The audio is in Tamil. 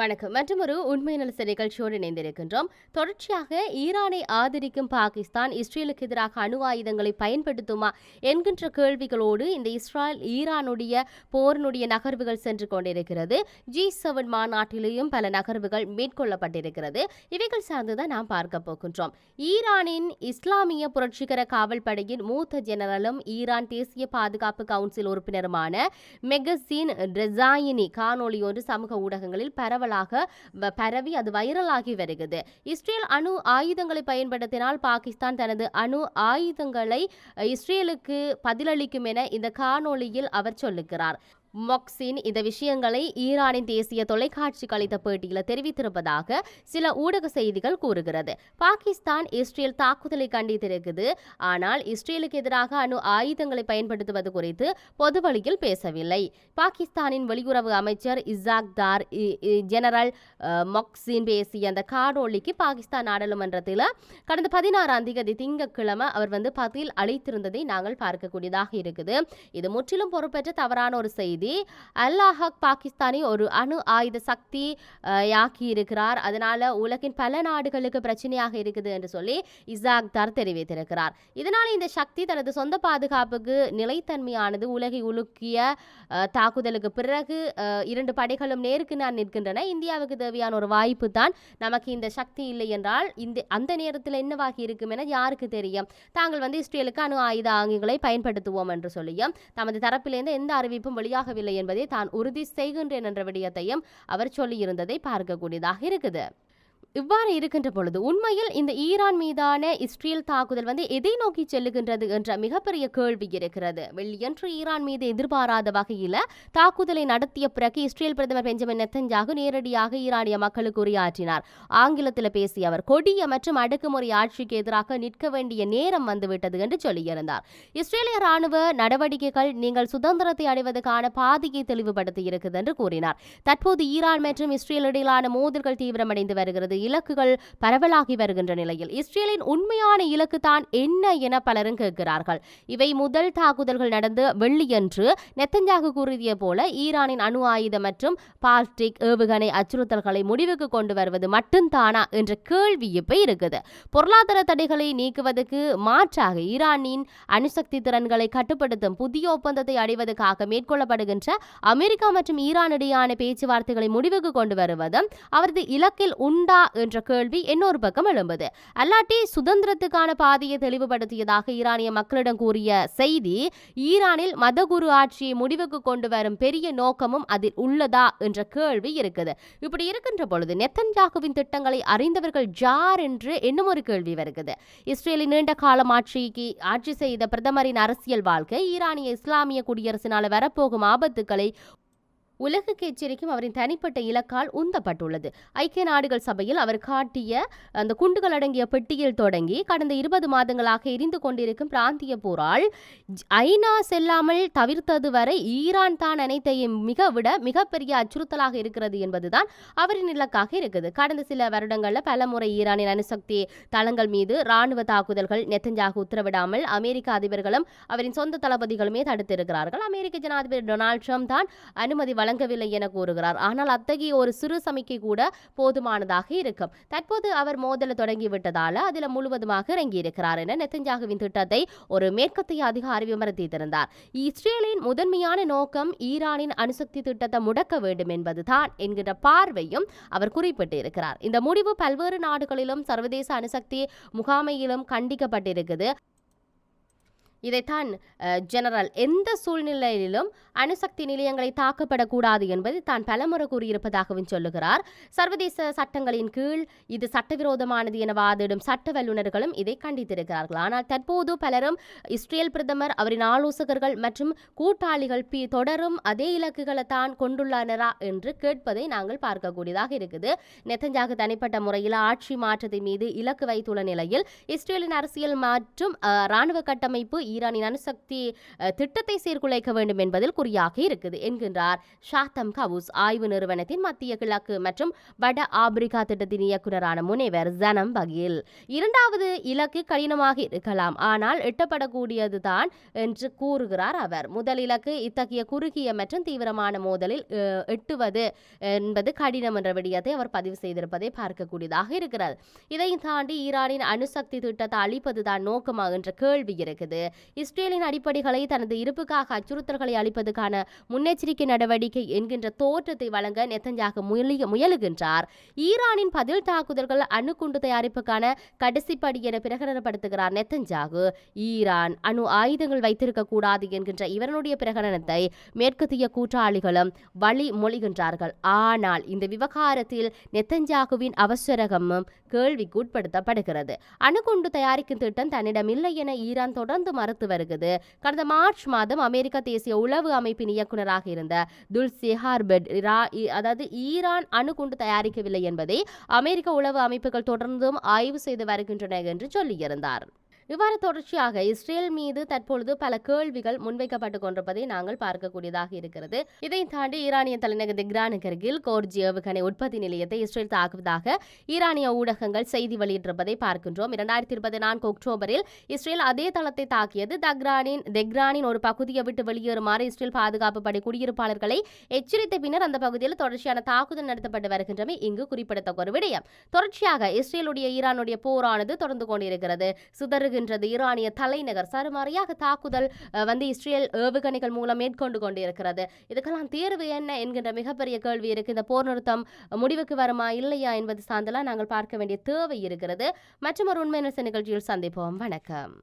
வணக்கம். மற்றும் ஒரு உண்மை நலச நிகழ்ச்சியோடு இணைந்திருக்கின்றோம். தொடர்ச்சியாக ஈரானை ஆதரிக்கும் பாகிஸ்தான் இஸ்ரேலுக்கு எதிராக அணு ஆயுதங்களை பயன்படுத்துமா என்கின்ற கேள்விகளோடு இந்த இஸ்ரேல் ஈரானுடைய போரினுடைய நகர்வுகள் சென்று கொண்டிருக்கிறது. ஜி செவன் மாநாட்டிலேயும் பல நகர்வுகள் மேற்கொள்ளப்பட்டிருக்கிறது. இவைகள் சார்ந்துதான் நாம் பார்க்க போகின்றோம். ஈரானின் இஸ்லாமிய புரட்சிகர காவல் படையின் மூத்த ஜெனரலும் ஈரான் தேசிய பாதுகாப்பு கவுன்சில் உறுப்பினருமான மெகசின் ரெசாயினி காணொளி ஒன்று சமூக ஊடகங்களில் பரவலாக பரவி அது வைரலாகி வருகிறது. இஸ்ரேல் அணு ஆயுதங்களை பயன்படுத்தினால் பாகிஸ்தான் தனது அணு ஆயுதங்களை இஸ்ரேலுக்கு பதிலளிக்கும் என இந்த காணொளியில் அவர் சொல்லுகிறார். மொக்சின் இந்த விஷயங்களை ஈரானின் தேசிய தொலைக்காட்சிக்கு அளித்த பேட்டியில் தெரிவித்திருப்பதாக சில ஊடக செய்திகள் கூறுகிறது. பாகிஸ்தான் இஸ்ரேல் தாக்குதலை கண்டித்திருக்குது. ஆனால் இஸ்ரேலுக்கு எதிராக அணு ஆயுதங்களை பயன்படுத்துவது குறித்து பொதுவழியில் பேசவில்லை. பாகிஸ்தானின் வெளியுறவு அமைச்சர் இசாக் தார் இ- இ- ஜெனரல் மொக்சின் பேசிய அந்த காணொளிக்கு பாகிஸ்தான் நாடாளுமன்றத்தில் கடந்த பதினாறாம் தேதி திங்கட்கிழமை அவர் வந்து பதில் அளித்திருந்ததை நாங்கள் பார்க்கக்கூடியதாக இருக்குது. இது முற்றிலும் பொறுப்பேற்ற தவறான ஒரு செய்தி. அல்லாஹக் பாகிஸ்தானை ஒரு அணு ஆயுத சக்தி யாக்கி இருக்கிறார் அதனால உலகின் பல நாடுகளுக்கு பிரச்சனையாக இருக்குது என்று சொல்லி இசாக்தார் தெரிவித்திருக்கிறார். இதனால் இந்த சக்தி தனது சொந்த பாதுகாப்புக்கு நிலைத்தன்மையானது. உலகை உலுக்கிய தாக்குதலுக்கு பிறகு இரண்டு படைகளும் நேருக்கு நான் நிற்கின்றன. இந்தியாவுக்கு தேவையான ஒரு வாய்ப்பு தான் நமக்கு இந்த சக்தி இல்லை என்றால் இந்த அந்த நேரத்தில் என்னவாகி இருக்கும் என யாருக்கு தெரியும்? தாங்கள் வந்து இஸ்ரேலுக்கு அணு ஆயுத ஆங்கிகளை பயன்படுத்துவோம் என்று சொல்லியும் தமது தரப்பிலிருந்து எந்த அறிவிப்பும் வெளியாகவில்லை என்பதை தான் உறுதி செய்கின்றேன் என்ற விடயத்தையும் அவர் சொல்லியிருந்ததை பார்க்கக்கூடியதாக இருக்குது. இவ்வாறு இருக்கின்ற பொழுது உண்மையில் இந்த ஈரான் மீதான இஸ்ரேல் தாக்குதல் வந்து எதை நோக்கி செல்லுகின்றது என்ற மிகப்பெரிய கேள்வி இருக்கிறது. வெள்ளியன்று ஈரான் மீது எதிர்பாராத வகையில் தாக்குதலை நடத்திய பிறகு இஸ்ரேல் பிரதமர் பெஞ்சமின் நெத்தஞ்சாகு நேரடியாக ஈரானிய மக்களுக்கு உரையாற்றினார். ஆங்கிலத்தில் பேசிய அவர் கொடிய மற்றும் அடக்குமுறை ஆட்சிக்கு எதிராக நிற்க வேண்டிய நேரம் வந்துவிட்டது என்று சொல்லியிருந்தார். இஸ்ரேலிய ராணுவ நடவடிக்கைகள் நீங்கள் சுதந்திரத்தை அடைவதற்கான பாதையை தெளிவுபடுத்தி இருக்குது என்று கூறினார். தற்போது ஈரான் மற்றும் இஸ்ரேல் இடையிலான மோதல்கள் தீவிரமடைந்து வருகிறது. இலக்குகள் பரவலாகி வருகின்ற நிலையில் இஸ்ரேலின் உண்மையான இலக்கு தான் என்ன என பலரும் கேட்கிறார்கள். இவை முதல் தாக்குதல்கள் நடந்து வெள்ளியன்று நெத்தஞ்சாகு கூறிய போல ஈரானின் அணு ஆயுத மற்றும் பால்டிக் ஏவுகணை அச்சுறுத்தல்களை முடிவுக்கு கொண்டு வருவது மட்டும்தானா என்ற கேள்வி இப்ப இருக்குது. பொருளாதார தடைகளை நீக்குவதற்கு மாற்றாக ஈரானின் அணுசக்தி திறன்களை கட்டுப்படுத்தும் புதிய ஒப்பந்தத்தை அடைவதற்காக மேற்கொள்ளப்படுகின்ற அமெரிக்கா மற்றும் ஈரான் இடையான பேச்சுவார்த்தைகளை முடிவுக்கு கொண்டு வருவதும் அவரது இலக்கில் உண்டா என்ற கேள்வி இன்னொரு பக்கம் எழும்புது. அல்லாட்டி சுதந்திரத்துக்கான பாதையை தெளிவுபடுத்தியதாக ஈரானிய மக்களிடம் கூறிய செய்தி ஈரானில் மதகுரு ஆட்சியை முடிவுக்கு கொண்டு வரும் பெரிய நோக்கமும் அதில் உள்ளதா என்ற கேள்வி இருக்குது. இப்படி இருக்கின்ற பொழுது நெத்தன்யாகுவின் திட்டங்களை அறிந்தவர்கள் ஜார் என்று இன்னும் ஒரு கேள்வி வருகிறது. இஸ்ரேலின் நீண்ட காலம் ஆட்சிக்கு ஆட்சி செய்த பிரதமரின் அரசியல் வாழ்க்கை ஈரானிய இஸ்லாமிய குடியரசினால் வரப்போகும் ஆபத்துக்களை உலகுக்கு எச்சரிக்கும் அவரின் தனிப்பட்ட இலக்கால் உந்தப்பட்டுள்ளது. ஐக்கிய நாடுகள் சபையில் அவர் காட்டிய அந்த குண்டுகள் அடங்கிய பெட்டியில் தொடங்கி கடந்த இருபது மாதங்களாக எரிந்து கொண்டிருக்கும் பிராந்திய போரால் ஐநா செல்லாமல் தவிர்த்தது வரை ஈரான் தான் அனைத்தையும் மிக விட மிகப்பெரிய அச்சுறுத்தலாக இருக்கிறது என்பதுதான் அவரின் இலக்காக இருக்குது. கடந்த சில வருடங்களில் பல முறை ஈரானின் அணுசக்தி தளங்கள் மீது ராணுவ தாக்குதல்கள் நெத்தஞ்சாக உத்தரவிடாமல் அமெரிக்க அதிபர்களும் அவரின் சொந்த தளபதிகளுமே தடுத்திருக்கிறார்கள். அமெரிக்க ஜனாதிபதி டொனால்ட் ட்ரம்ப் தான் அனுமதி வழங்கவில்லை என கூறுகிறார். ஆனால் அத்தகைய ஒரு சிறு சமிக்கை கூட போதுமானதாக இருக்கும். தற்போது அவர் மோதல தொடங்கிவிட்டதால அதில் முழுவதுமாக இறங்கியிருக்கிறார் என நெத்தஞ்சாகுவின் திட்டத்தை ஒரு மேற்கத்திய அதிகாரி விமர்சித்திருந்தார் இஸ்ரேலின் முதன்மையான நோக்கம் ஈரானின் அணுசக்தி திட்டத்தை முடக்க வேண்டும் என்பதுதான் என்கிற பார்வையும் அவர் குறிப்பிட்டிருக்கிறார். இந்த முடிவு பல்வேறு நாடுகளிலும் சர்வதேச அணுசக்தி முகாமையிலும் கண்டிக்கப்பட்டிருக்குது. இதைத்தான் ஜெனரல் எந்த சூழ்நிலையிலும் அணுசக்தி நிலையங்களை தாக்கப்படக்கூடாது என்பதை தான் பலமுறை கூறியிருப்பதாகவும் சொல்லுகிறார். சர்வதேச சட்டங்களின் கீழ் இது சட்டவிரோதமானது என வாதிடும் சட்ட வல்லுநர்களும் இதை கண்டித்திருக்கிறார்கள். ஆனால் தற்போது பலரும் இஸ்ரேல் பிரதமர் அவரின் ஆலோசகர்கள் மற்றும் கூட்டாளிகள் பி தொடரும் அதே இலக்குகளை தான் கொண்டுள்ளனரா என்று கேட்பதை நாங்கள் பார்க்கக்கூடியதாக இருக்குது. நெத்தஞ்சாக தனிப்பட்ட முறையில் ஆட்சி மாற்றத்தின் மீது இலக்கு வைத்துள்ள நிலையில் இஸ்ரேலின் அரசியல் மற்றும் இராணுவ ராணுவ கட்டமைப்பு ஈரானின் அணுசக்தி திட்டத்தை சீர்குலைக்க வேண்டும் என்பதில் குறியாக இருக்குது என்கின்றார் ஷாத்தம் கவுஸ் ஆய்வு நிறுவனத்தின் மத்திய கிழக்கு மற்றும் வட ஆப்பிரிக்கா திட்டத்தின் இயக்குநரான முனைவர் ஜனம் பகில். இரண்டாவது இலக்கு கடினமாக இருக்கலாம் ஆனால் எட்டப்படக்கூடியதுதான் என்று கூறுகிறார் அவர். முதல் இலக்கு இத்தகைய குறுகிய மற்றும் தீவிரமான மோதலில் எட்டுவது என்பது கடினம் என்ற விடயத்தை அவர் பதிவு செய்திருப்பதை பார்க்கக்கூடியதாக இருக்கிறது. இதை தாண்டி ஈரானின் அணுசக்தி திட்டத்தை அளிப்பதுதான் நோக்கமாக என்ற கேள்வி இருக்குது. இஸ்ரேலின் அடிப்படைகளை தனது இருப்புக்காக அச்சுறுத்தல்களை அளிப்பதற்கான முன்னெச்சரிக்கை நடவடிக்கை என்கின்ற தோற்றத்தை வழங்க நெத்தஞ்சாக முயலிய முயலுகின்றார். ஈரானின் பதில் தாக்குதல்கள் அணுகுண்டு தயாரிப்புக்கான கடைசிப்படி என பிரகடனப்படுத்துகிறார் நெத்தஞ்சாகு. ஈரான் அணு ஆயுதங்கள் வைத்திருக்க கூடாது என்கின்ற இவருடைய பிரகடனத்தை மேற்கத்திய கூட்டாளிகளும் வழி மொழிகின்றார்கள். ஆனால் இந்த விவகாரத்தில் நெத்தஞ்சாகுவின் அவசரகமும் கேள்விக்கு உட்படுத்தப்படுகிறது அணுகுண்டு தயாரிக்கும் திட்டம் தன்னிடம் இல்லை என ஈரான் தொடர்ந்து மறுத்து வருகிறது. கடந்த மார்ச் மாதம் அமெரிக்க தேசிய உளவு அமைப்பின் இயக்குநராக இருந்த துல்சி சிஹார்பெட் அதாவது ஈரான் அணுகுண்டு தயாரிக்கவில்லை என்பதை அமெரிக்க உளவு அமைப்புகள் தொடர்ந்தும் ஆய்வு செய்து வருகின்றன என்று சொல்லியிருந்தார். இவ்வாறு தொடர்ச்சியாக இஸ்ரேல் மீது தற்பொழுது பல கேள்விகள் முன்வைக்கப்பட்டு கொண்டிருப்பதை நாங்கள் பார்க்கக்கூடியதாக இருக்கிறது. இதை தாண்டி ஈரானிய தலைநகர் திக்ரானுக்கு அருகில் கோர்ஜி ஏவுகணை உற்பத்தி நிலையத்தை இஸ்ரேல் தாக்குவதாக ஈரானிய ஊடகங்கள் செய்தி வெளியிட்டிருப்பதை பார்க்கின்றோம். இரண்டாயிரத்தி இருபத்தி நான்கு அக்டோபரில் இஸ்ரேல் அதே தளத்தை தாக்கியது. தக்ரானின் தெக்ரானின் ஒரு பகுதியை விட்டு வெளியேறுமாறு இஸ்ரேல் பாதுகாப்பு படை குடியிருப்பாளர்களை எச்சரித்த பின்னர் அந்த பகுதியில் தொடர்ச்சியான தாக்குதல் நடத்தப்பட்டு வருகின்றமை இங்கு குறிப்பிடத்தக்க ஒரு விடயம். தொடர்ச்சியாக இஸ்ரேலுடைய ஈரானுடைய போரானது தொடர்ந்து கொண்டிருக்கிறது. சுதறு வருகின்றது ஈரானிய தலைநகர். சருமாரியாக தாக்குதல் வந்து இஸ்ரேல் ஏவுகணைகள் மூலம் மேற்கொண்டு கொண்டிருக்கிறது. இதுக்கெல்லாம் தீர்வு என்ன என்கின்ற மிகப்பெரிய கேள்வி இருக்கு. இந்த போர் நிறுத்தம் முடிவுக்கு வருமா இல்லையா என்பது சார்ந்தெல்லாம் நாங்கள் பார்க்க வேண்டிய தேவை இருக்கிறது. மற்றும் ஒரு உண்மை நிகழ்ச்சியில் சந்திப்போம். வணக்கம்.